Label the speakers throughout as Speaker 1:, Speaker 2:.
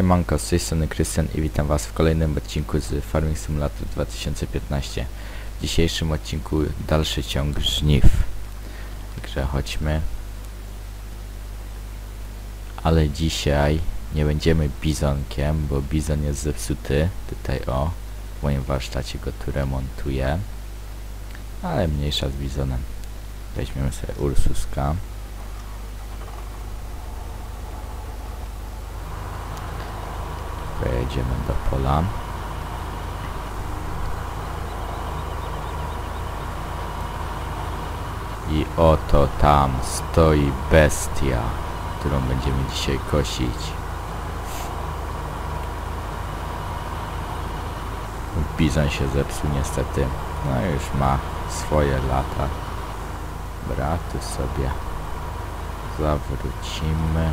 Speaker 1: Siemanko, z tej strony Krystian i witam was w kolejnym odcinku z Farming Simulator 2015. W dzisiejszym odcinku dalszy ciąg żniw. Także chodźmy. Ale dzisiaj nie będziemy bizonkiem, bo bizon jest zepsuty. Tutaj o, w moim warsztacie go tu remontuję. Ale mniejsza z bizonem. Weźmiemy sobie Ursuska. Pojedziemy do pola. I oto tam stoi bestia, którą będziemy dzisiaj kosić. Bizon się zepsuł niestety. No już ma swoje lata. Bratu sobie zawrócimy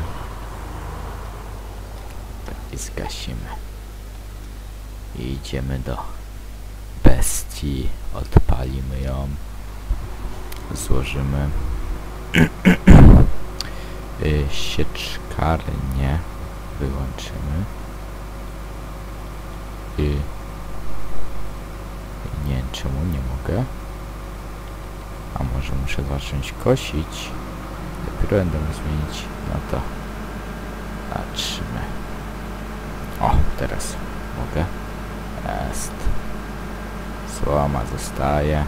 Speaker 1: i zgasimy. I idziemy do bestii, odpalimy ją, złożymy y, sieczkarnię, wyłączymy i nie wiem czemu nie mogę. A może muszę zacząć kosić? Dopiero będę zmienić. No to patrzymy. O, teraz mogę. Jest. Słoma zostaje.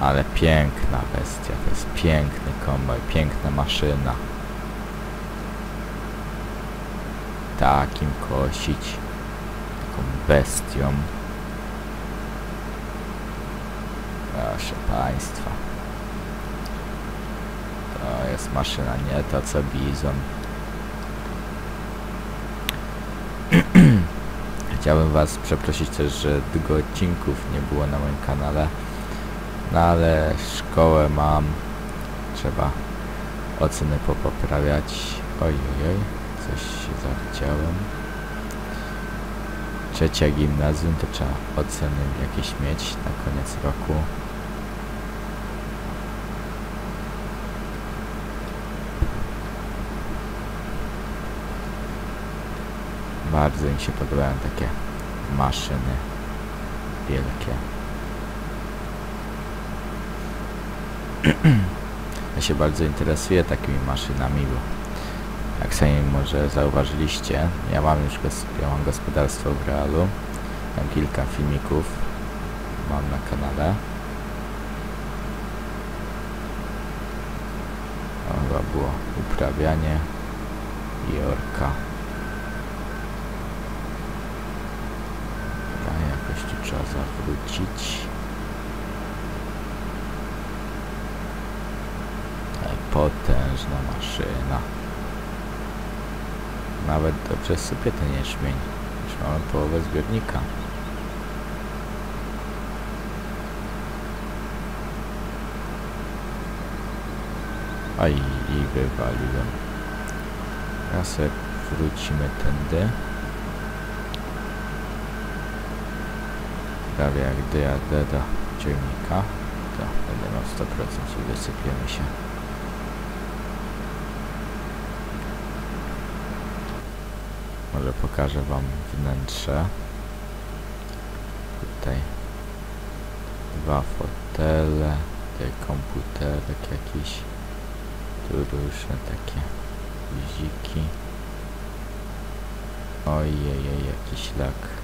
Speaker 1: Ale piękna bestia, to jest piękny kombaj, piękna maszyna. Takim kosić, taką bestią. Proszę Państwa. To jest maszyna, nie to co bizon. Chciałbym Was przeprosić też, że długo odcinków nie było na moim kanale. No ale szkołę mam. Trzeba oceny popoprawiać. Oj, oj, oj. Coś się zawidziałem. Trzecia gimnazjum to trzeba oceny jakieś mieć na koniec roku. Bardzo mi się podobają takie maszyny wielkie. ja się bardzo interesuję takimi maszynami, bo jak sami może zauważyliście, ja mam już ja mam gospodarstwo w realu. Tam kilka filmików mam na kanale. Chyba było uprawianie i orka. jakoś tu trzeba zawrócić. Potężna maszyna. Nawet dobrze sypie ten jęczmień. Już mamy połowę zbiornika. Aj, i wywaliłem. Teraz wrócimy tędy. Prawie jak dojadę do ciągnika, to będę miał 100% i wysypiemy się. Może pokażę Wam wnętrze. Tutaj dwa fotele, tutaj komputerek jakiś, tu różne takie guziki. Ojej, jakiś lak.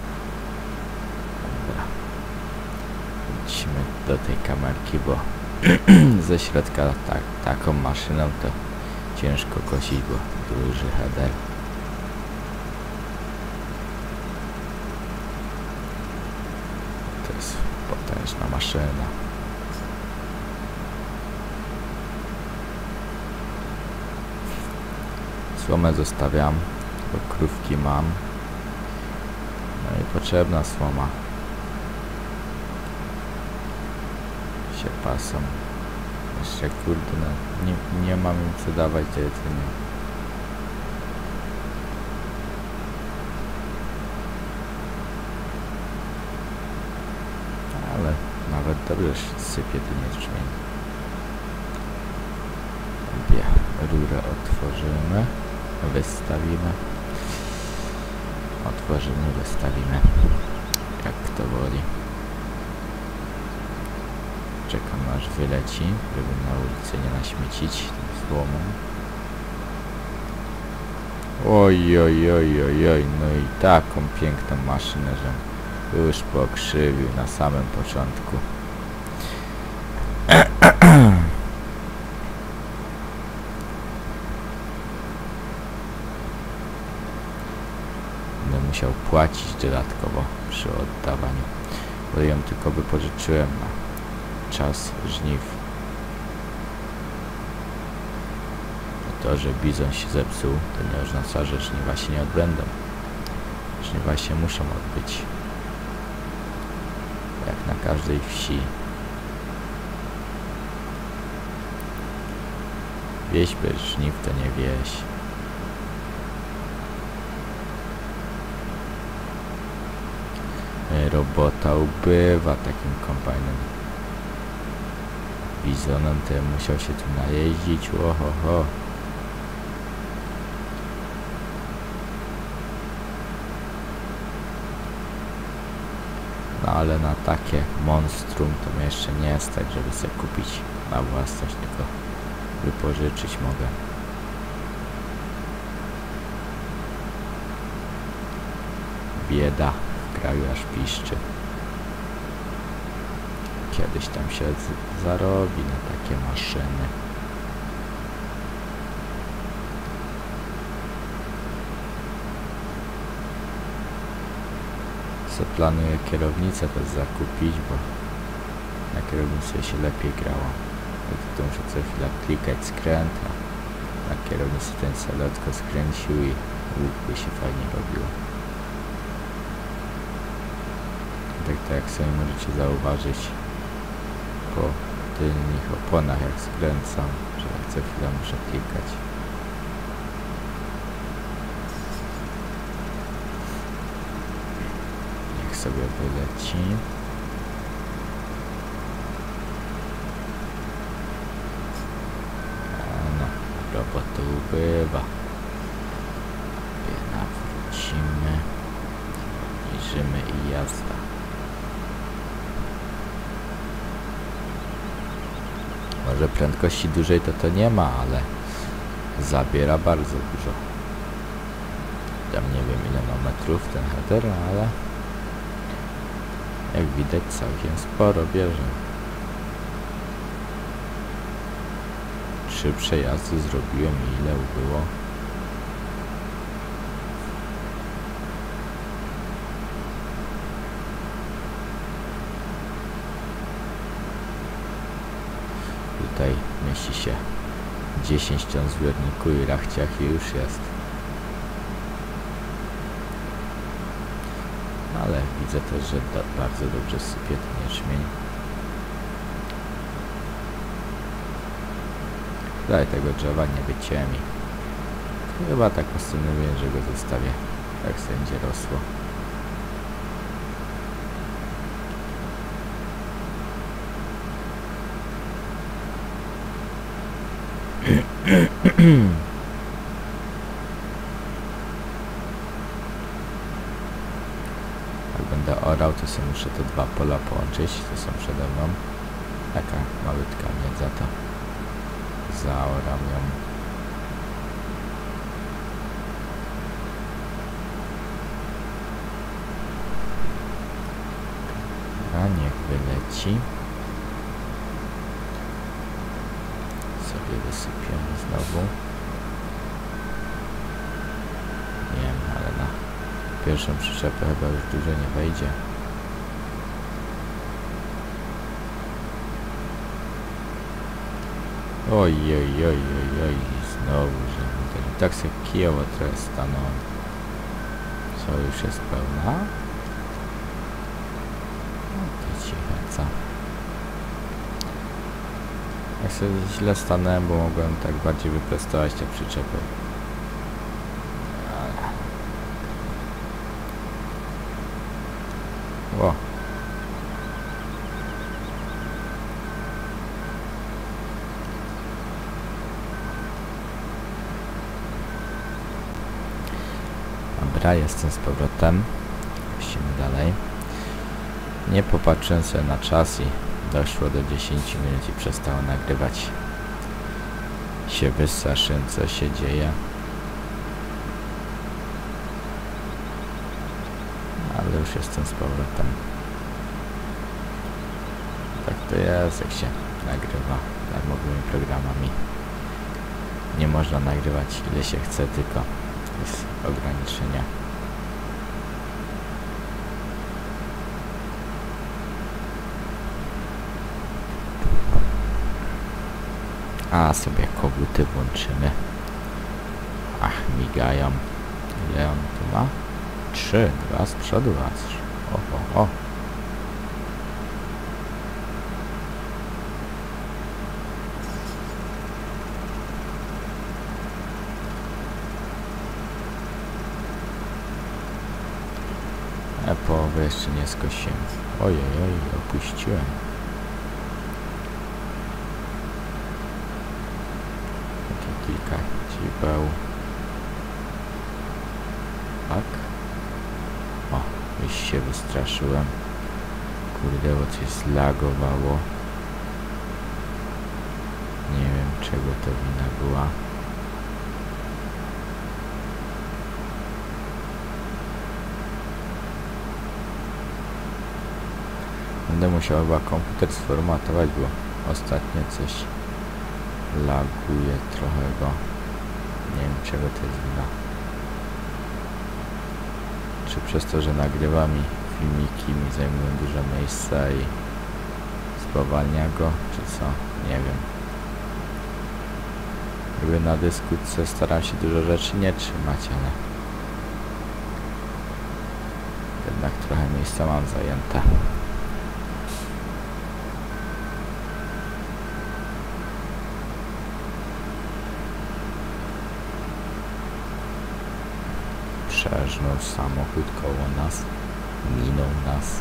Speaker 1: Wróćmy do tej kamerki, bo ze środka tak, taką maszyną to ciężko kosić, bo duży header. To jest potężna maszyna. Słomę zostawiam, bo krówki mam. No i potrzebna słoma. Się pasą. Jeszcze kurde, no, nie, nie mam im co dawać jedzenia. Ale nawet dobrze sypie ten jęczmień. Rurę otworzymy. wystawimy. Otworzymy, wystawimy. Jak kto woli. Czekam aż wyleci, żeby na ulicy nie naśmiecić tym złomem. Oj, oj, oj, oj, oj, no i taką piękną maszynę, że już pokrzywił na samym początku. Będę musiał płacić dodatkowo przy oddawaniu, bo ją tylko wypożyczyłem na czas żniw. To, że bizon się zepsuł, to nie oznacza, że żniwa się nie odbędą. Żniwa się muszą odbyć. Jak na każdej wsi. Wieś bez żniw to nie wieś. Robota ubywa takim kombajnem. Bizonem to ja musiał się tu najeździć, ohoho. No ale na takie monstrum to mnie jeszcze nie stać, żeby sobie kupić na własność, tylko wypożyczyć mogę. Bieda w kraju aż piszczy. Kiedyś tam się zarobi na takie maszyny. Co planuję kierownicę też zakupić, bo na kierownicy się lepiej grało. To muszę co chwila klikać skręt, a na kierownicy ten salotko skręcił i łuk by się fajnie robiło. Tak, tak jak sobie możecie zauważyć po tylnych oponach jak skręcam, że co chwilę muszę klikać. Niech sobie wyleci. A no, roboty ubywa. Sobie nawrócimy. Obniżymy i jazda. Może prędkości dużej to to nie ma, ale zabiera bardzo dużo. Tam nie wiem ile ma metrów ten header, ale jak widać całkiem sporo bierze. Trzy przejazdy zrobiłem i ile ubyło? Tutaj mieści się 10 ton zbiorniku i rachciach i już jest. Ale widzę też, że bardzo dobrze sypie ten jęczmień. Dalej tego drzewa nie wycięmi. Chyba tak postanowiłem, że go zostawię. Tak będzie rosło. Jak będę orał, to sobie muszę te dwa pola połączyć, to są przede mną. Taka malutka miedza to zaoram ją. A niech wyleci. Wysypiemy znowu. Nie wiem, ale na pierwszą przyczepę chyba już dużo nie wejdzie. Oj, oj, oj, oj, oj, znowu, że tak sobie kijowo trochę stanąłem. Co, już jest pełna? No to co? Jak sobie źle stanąłem, bo mogłem tak bardziej wyprostować te przyczepy. O! Dobra, jestem z powrotem. Lecimy dalej. Nie popatrzyłem sobie na czas i doszło do 10 minut i przestało nagrywać. Się wystraszyłem, co się dzieje. Ale już jestem z powrotem. Tak to jest, jak się nagrywa darmowymi programami. Nie można nagrywać ile się chce, tylko jest ograniczenia. A sobie koguty włączymy. Ach, migają. Ile on tu ma? Trzy, dwa z przodu, dwa O, o, o. A połowy jeszcze nie skosiłem. Ojej, oj, opuściłem. Takie kilka cibeł. Tak. O, już się wystraszyłem. Kurde, bo coś zlagowało. Nie wiem, czego to wina była. Będę musiał chyba komputer sformatować, bo ostatnio coś laguje trochę go. Nie wiem czego to jest wina. Czy przez to, że nagrywam i filmiki mi zajmują dużo miejsca i spowalnia go, czy co? Nie wiem. Jakby na dysku co staram się dużo rzeczy nie trzymać, ale jednak trochę miejsca mam zajęte. Przeżnął samochód koło nas, minął nas.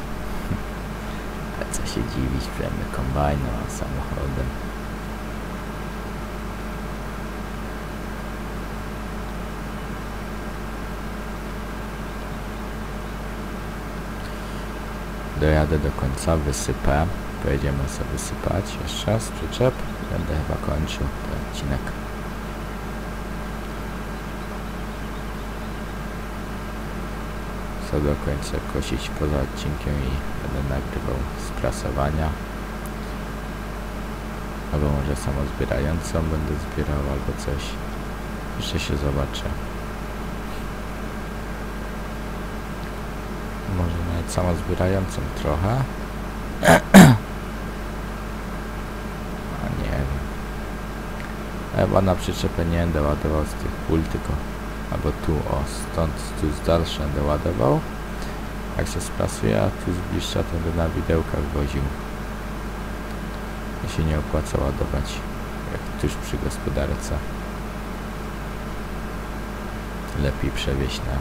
Speaker 1: A co się dziwić, przejmy kombajnem, a samochodem. Dojadę do końca, wysypę. Pojedziemy sobie wysypać jeszcze z przyczep. Będę chyba kończył ten odcinek. Co do końca kosić poza odcinkiem i będę nagrywał z prasowania. Albo może samozbierającą będę zbierał albo coś. Jeszcze się zobaczę. Może nawet samozbierającą trochę. A nie wiem. Chyba na przyczepę nie będę ładował z tych pól, tylko albo tu, o, stąd tu z dalsza będę ładował. Jak się sprasuje, a tu z bliższa to będę na widełkach woził. I się nie opłaca ładować, jak tuż przy gospodarce. Lepiej przewieźć na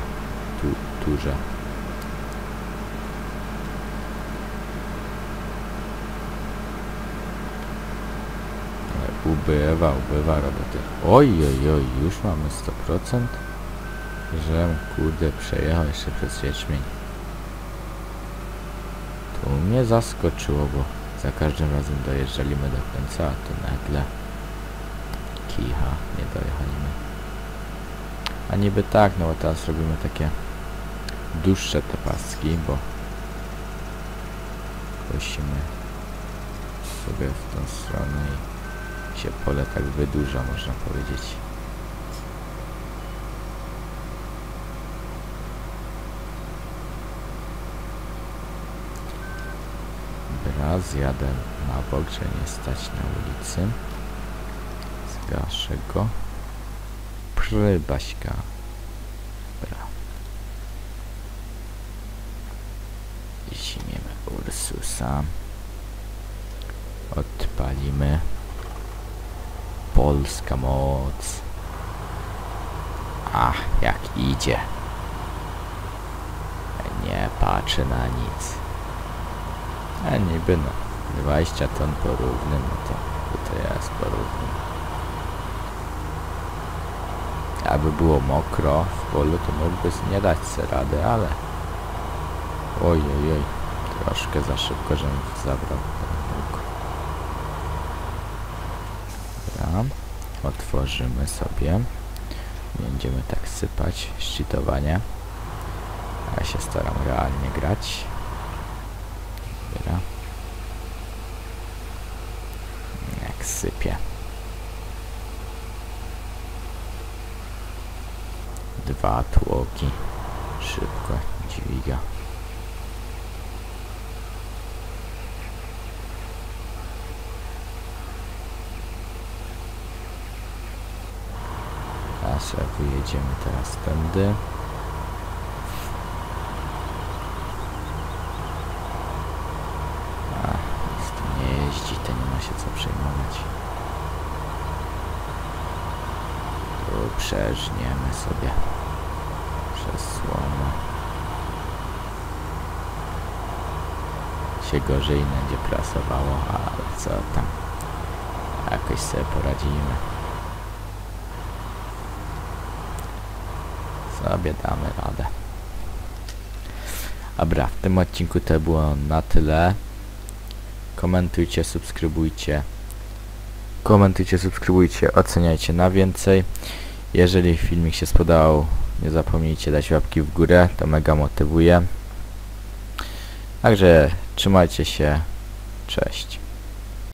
Speaker 1: tu, turze. Ubywa, ubywa roboty. Oj, oj, oj, już mamy 100%. Że kurde przejechał jeszcze przez jęczmień. To mnie zaskoczyło, bo za każdym razem dojeżdżaliśmy do końca, a tu nagle kicha, nie dojechaliśmy. A niby tak, no bo teraz robimy takie dłuższe te paski, bo kosimy sobie w tą stronę i się pole tak wydłuża, można powiedzieć. Raz jadę na bok, że nie stać na ulicy. Zgaszę go. Prybaśka. Dobra. Zimiemy Ursusa. Odpalimy. Polska moc. Ach, jak idzie. Nie patrzy na nic. A niby no, 20 ton porówny, no to tutaj jest porówny. aby było mokro w polu, to mógłby nie dać sobie rady, ale... Oj, oj. Troszkę za szybko, żebym zabrał ten łuk. Dobra. Otworzymy sobie. Będziemy tak sypać. Szczytowanie. Ja się staram realnie grać. Dobra. Jak sypie. Dwa tłoki. Szybko dźwiga. A sobie wyjedziemy teraz tędy. A, z tym nie jeździ, to nie ma się co przejmować. Tu przeżniemy sobie przez słomę. Się gorzej będzie prasowało, ale co tam. Jakoś sobie poradzimy. Sobie damy radę. Dobra, w tym odcinku to było na tyle. Komentujcie, subskrybujcie. Komentujcie, subskrybujcie, oceniajcie na więcej. Jeżeli filmik się spodobał, nie zapomnijcie dać łapki w górę, to mega motywuje. Także trzymajcie się, cześć.